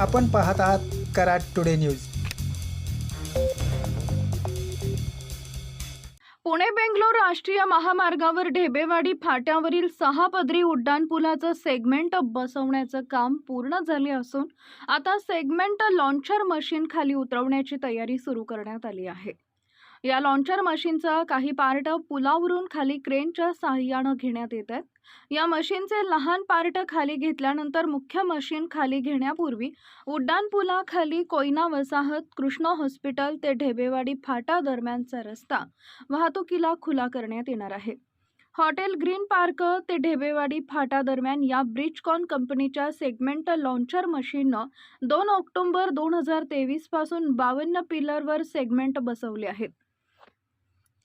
आपण पाहत आहात कराड टुडे न्यूज. पुणे बेंगलोर राष्ट्रीय महामार्गावर ढेबेवाडी फाट्यावरील सहा पदरी उड्डाणपुलाचं सेगमेंट बसवण्याचं काम पूर्ण झाले असून आता सेगमेंट लॉन्चर मशीन खाली उतरवण्याची तयारी सुरू करण्यात आली आहे. या लॉन्चर मशीनचा काही पार्ट पुलावरून खाली क्रेनच्या सहाय्यानं घेण्यात येत आहेत. या मशीनचे लहान पार्ट खाली घेतल्यानंतर मुख्य मशीन खाली घेण्यापूर्वी उड्डाणपुलाखाली कोयना वसाहत कृष्णा हॉस्पिटल ते ढेबेवाडी फाटा दरम्यानचा रस्ता वाहतुकीला खुला करण्यात येणार आहे. हॉटेल ग्रीन पार्क ते ढेबेवाडी फाटा दरम्यान या ब्रिजकॉन कंपनीच्या सेगमेंट लॉन्चर मशीननं दोन ऑक्टोबर दोन हजार तेवीसपासून बावन्न पिलरवर सेगमेंट बसवले आहेत.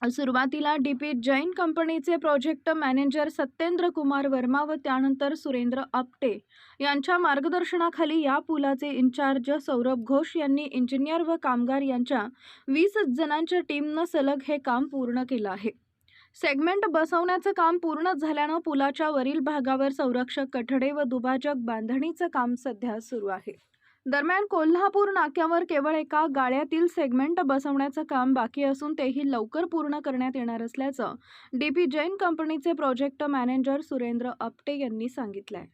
सुरुवातीला डी पी जैन कंपनीचे प्रोजेक्ट मॅनेजर सत्येंद्र कुमार वर्मा व त्यानंतर सुरेंद्र आपटे यांच्या मार्गदर्शनाखाली या पुलाचे इन्चार्ज सौरभ घोष यांनी इंजिनियर व कामगार यांच्या वीस जणांच्या टीमनं सलग हे काम पूर्ण केलं आहे. सेगमेंट बसवण्याचं काम पूर्ण झाल्यानं पुलाच्या वरील भागावर संरक्षक कठडे व दुभाजक बांधणीचं काम सध्या सुरू आहे. दरम्यान कोल्हापूर नाक्यावर केवळ एका गाळ्यातील सेगमेंट बसवण्याचं काम बाकी असून तेही लवकर पूर्ण करण्यात येणार असल्याचं डी पी जैन कंपनीचे प्रोजेक्ट मॅनेजर सुरेंद्र आपटे यांनी सांगितलंय.